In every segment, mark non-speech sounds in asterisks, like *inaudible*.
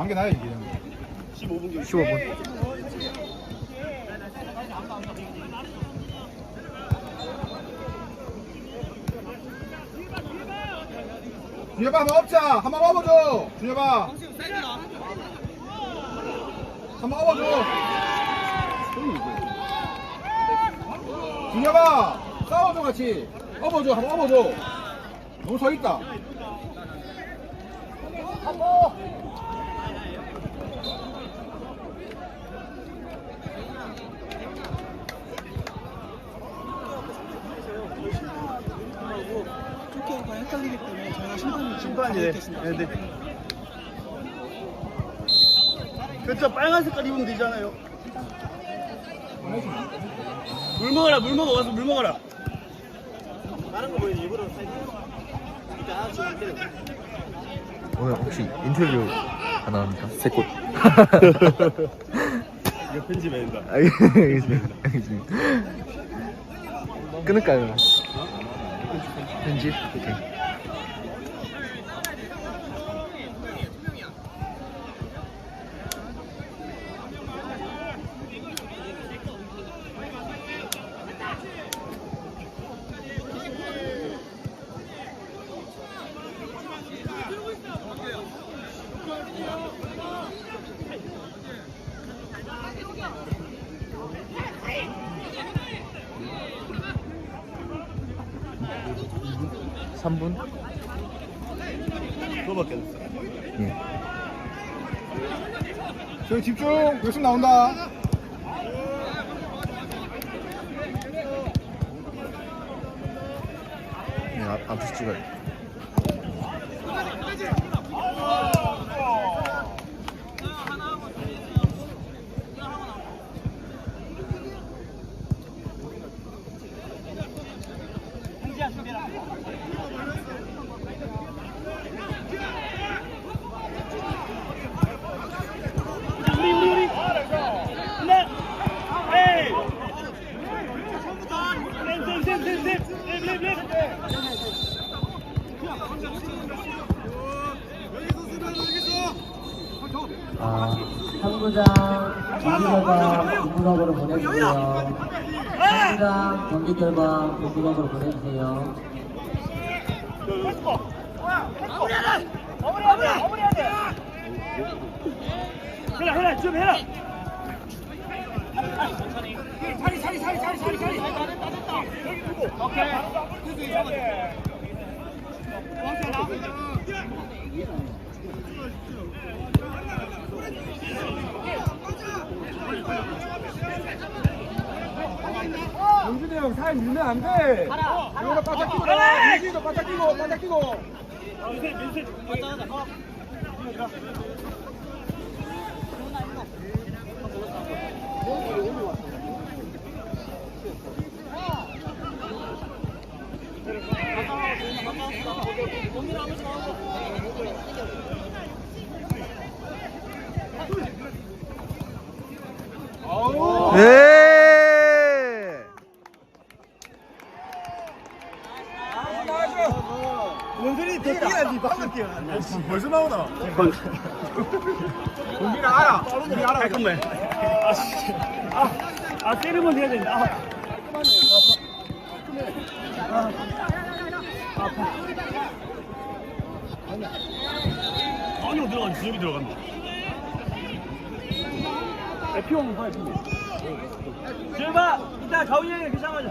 만개 나야 이게. 15분 15분. 준혁아 한번 업자. 한번 업어줘. 준혁아. 한번 업어줘. 준혁아 싸워줘 같이. 업어줘. 한번 업어줘. 너무 서 있다. 조커가 헷갈리기 때문에 저희가 심판을 심판이 네. 네, 네. 그쵸 빨간 색깔 입으면 되잖아요. 물 먹어라 물 먹어 와서 물 먹어라. 다른 거 보이는 일부러 오늘 혹시 인터뷰 가능합니까? 세 꽃. *laughs* 이거 편집해야 된다. 알겠습니다. 알겠습니다. 끊을까요? 편집? 오케이. 삼분 그거밖에 안 됐어. 예. 저희 집중. 열심 나온다. 네, 앞, 앞에서 찍어요. 우리 우리 우리. 하나. 에이. 쌤쌤쌤쌤 쌤. 랩 랩. 아, 상부장 경기결과 본부각으로 보내주세요. 상부장 경기결과 본부각으로 보내주세요. 해라 해라 좀 해라. 영준이 형 사이 밀면 안 돼. 이거는 바짝 끼고 나와. 유진이도 바짝 끼고 바짝 끼고. 네! 원준이 더 뛰어야지 방금 뛰어. 벌써 나오나? 우리는 알아. 우리 알아. 잠깐만. 아, 씨. 아, 아 세리머니 해야 된다. 아. 안으로 들어가, 저기 들어간다. 피오면 봐야 돼. 제발, 이따 가훈이 형이 괜찮아져.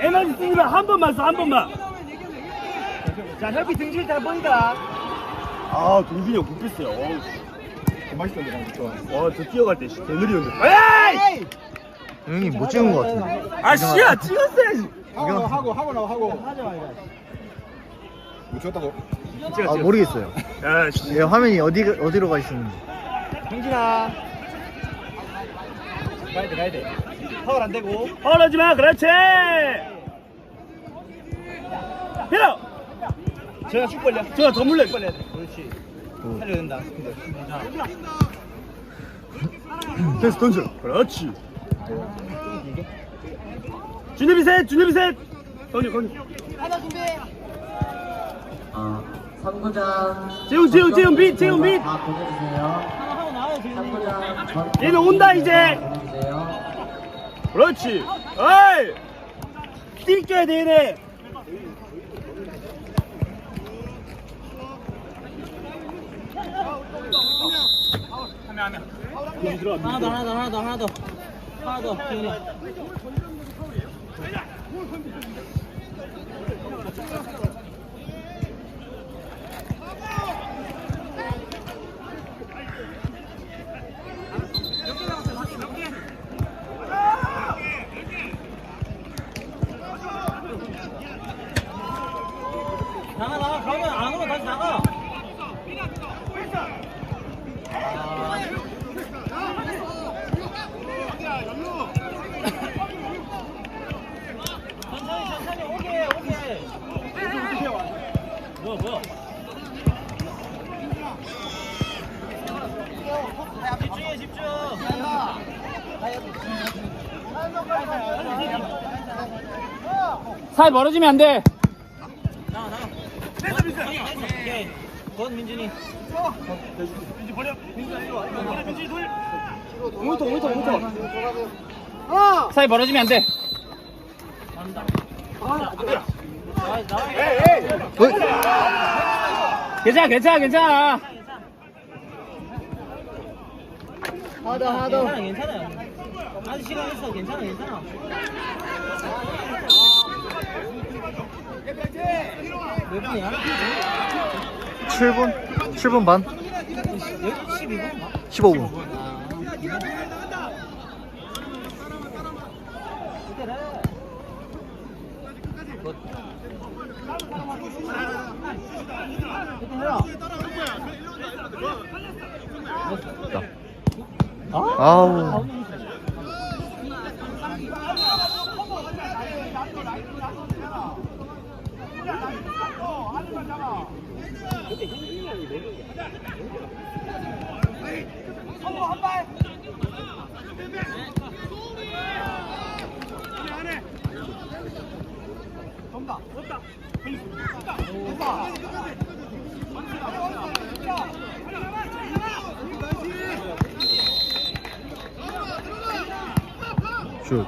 에너지 쓰지마, 한 번만 써, 한 번만. 자, 혈비 등질 잘 보인다. 아, 동준이 형. 어우, 맛있던데 방금 좋아. 와, 저 뛰어갈 때, 씨, 개느리였는데. 에이! 형님 못 찍은 것 같은데. 아, 씨야, 찍었어야지. 하고 하고 하고 나와 하고. 못 쳤다고. 찍어, 아, 찍어. 모르겠어요. 야, 씨. 예, 화면이 어디, 어디로 가 있었는지. 형진아. 가야 돼, 가야 돼. 파울 안 되고. 파울 하지 마, 그렇지! 해라! 제가 쭉 벌려. 제가 더 물려. 벌려야 돼. 그렇지. 살려야 된다. 됐어, 던져. 그렇지. 준엽이 셋, 준엽이 셋! 던져, 던져. 아, 3구장 재훈, 재훈, 재훈, 빛, 재훈, 빛. 다 보내주세요 3구장 얘는 온다, 이제. 그렇지. 어이! 돼, 얘네. 하나 더 하나 더 하나 더 하나 더 하나 더 기훈이 나가 나가 가면 안 오면 다시 나가 천천히 천천히 오게 오게 뭐야 뭐야 집중해 집중 사이 멀어지면 안 돼. 나가 나가 됐어 됐어 오케이 건 민준이 민지 버려. 민지 이리 와. 민지 돌. 오미터, 오미터, 오미터. 아! 사이 멀어지면 안 돼. 나와 나와 에이, 에이. 괜찮아, 괜찮아, 괜찮아. 하다 하다 괜찮아 괜찮아 아직 시간 있어 괜찮아 괜찮아 몇 분이야? 7분? 7분 반? 12분? 15분. 아우. 이거 안 되는데. 아니 이거 하고 넘. 이기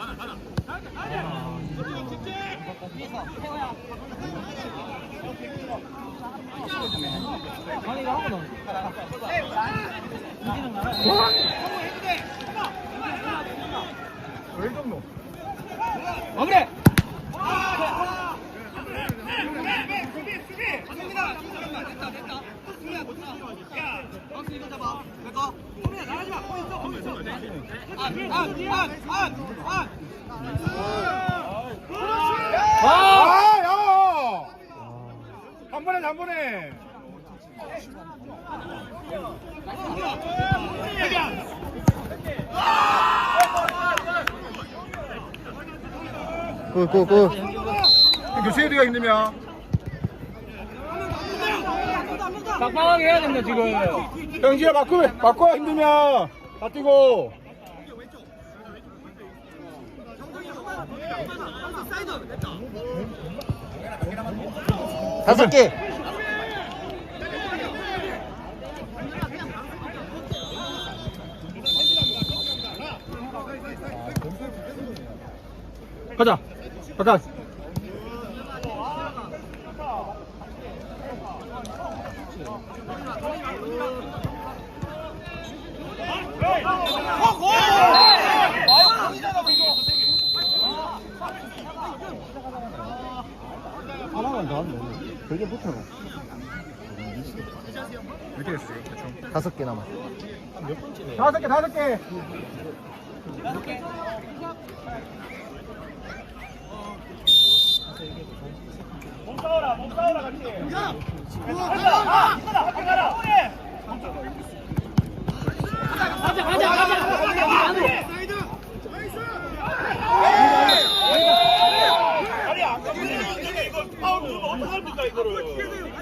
는 나라. 마무리! 아! 아, 야! 한 번에, 한 번에. 굿, 굿, 굿. 교체 어디가 힘들냐? 빡빡하게 해야 된다, 지금. 병지야, 바꿔, 바꿔 힘들면. 다 뛰고. 다섯 개. 가자. 가자. 하나만 더 하면 되게 못하고. 이렇게 됐어요. 대충. 다섯 개 남았어. 다섯 개, 다섯 개. 몸 싸워라, 몸 싸워라, 같이. 야! 가자! 가자! 가자! 가자, 가자, 가자. 안으로. 완전히 이거 파울 주면 어떡합니까 이거를.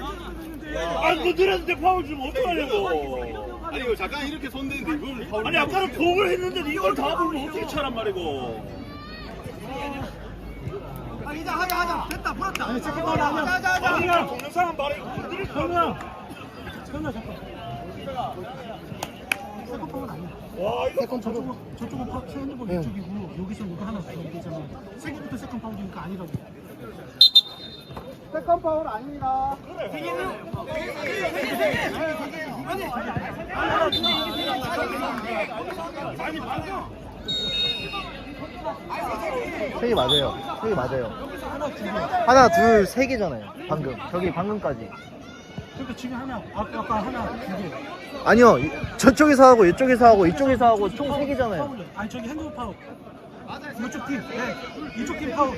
아니 건드렸는데 파울 주면 어떡하냐고. 아니 이거 잠깐 이렇게 손 대는데 이걸 파울 아니 아까는 공을 했는데 이걸 다 보면 어떻게 차란 말이고. 아니 이제 하자 하자. 됐다 풀었다. 아니 하자 하자 하자 아니야. 동영상은 말해. 건드릴 거 아니야. 현아. 잠깐 세컨파울 아니야 와 이거 세컨 저쪽은 저쪽은 파 핸드볼 이쪽이고 여기서 이거 하나 더 되잖아. 세컨부터 세컨 파울이니까 아니라고 세컨 파울 아닙니다 세 개 맞아요. 세 개 맞아요. 하나, 둘, 세 개잖아요. 방금. 저기 방금까지. 그러니까 지금 하나 아까 아까 하나 두 개 아니요. 이- 저쪽에서 하고 이쪽에서 하고 이쪽에서 하고 총 세 개잖아요. 파울 아니 저기 핸드볼 파울 이쪽 팀 네. 이쪽 팀 파울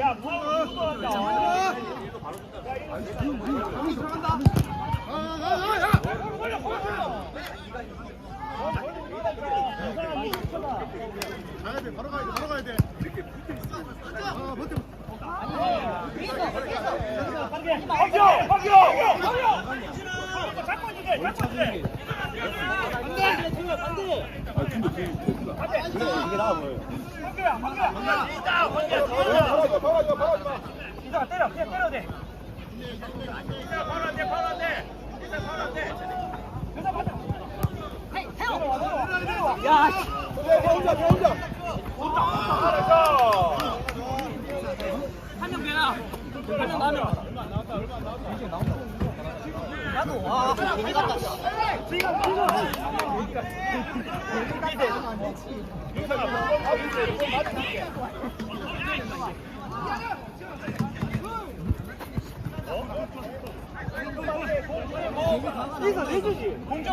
야 파울 누가 한다 가야 돼 바로 가야 돼 바로 가야 돼 아 버텨 박여 박여 잡고 있는데 잡고 있는데 이게 나아 보여요 박여야 박여야 박여 박여 박아줘 박아줘 박아줘 이사가 때려 그냥 때려도 돼 이사가 바로 안 돼 바로 안 돼 이사가 바로 안돼 이사 맞아 야 혼자 혼자 한명 빼라. 한명 나면. 나 도 와. 괜히 갔다. 씨. 이사 내주지 공주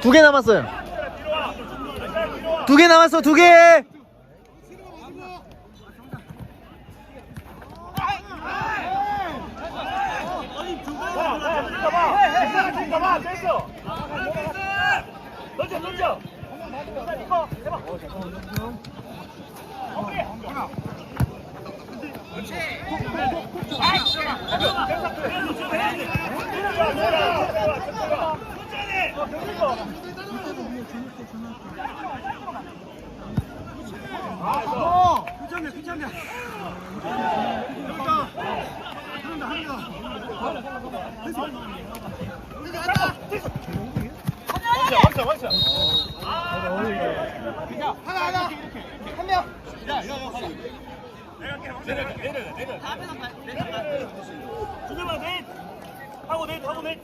공두개 남았어요. 두 개 남았어, 두 개. 봐봐 됐어 던져 던져 이거 해봐 괜찮네 괜찮네 한다 한다 완성 완성 하나 하나 한명 내려 내려 내려 주정아 넷 하고 넷 하고 넷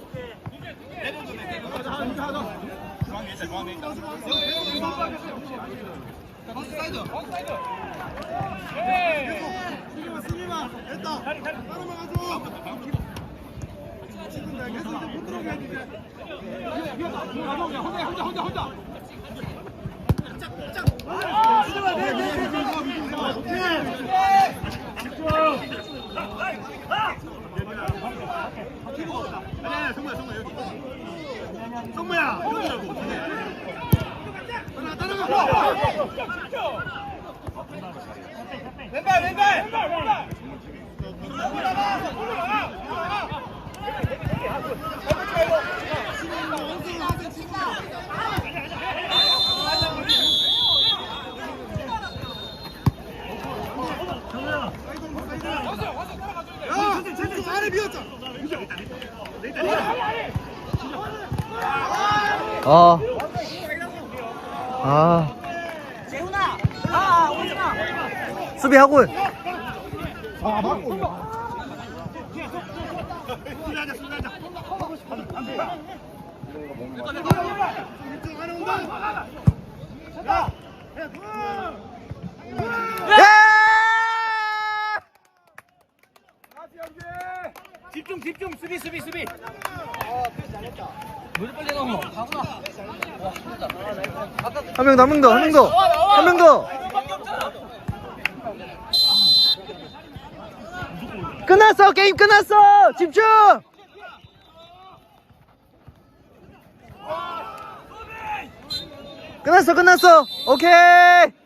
승리만 승리만 됐다 따로만 가줘 성모야 성모 여기 성모야 여기라고 하나 따라가 왼발 왼발! 왼발 야 왼쪽 아래 비었잖아 아. 아. 재훈아. 아, 오지마. 수비하고. 아 맞고 예! 집중 집중 수비 수비 수비 한 명 남은 거, 한 명 더, 한 명 더. 끝났어, 게임 끝났어. 집중. 끝났어, 끝났어. 오케이.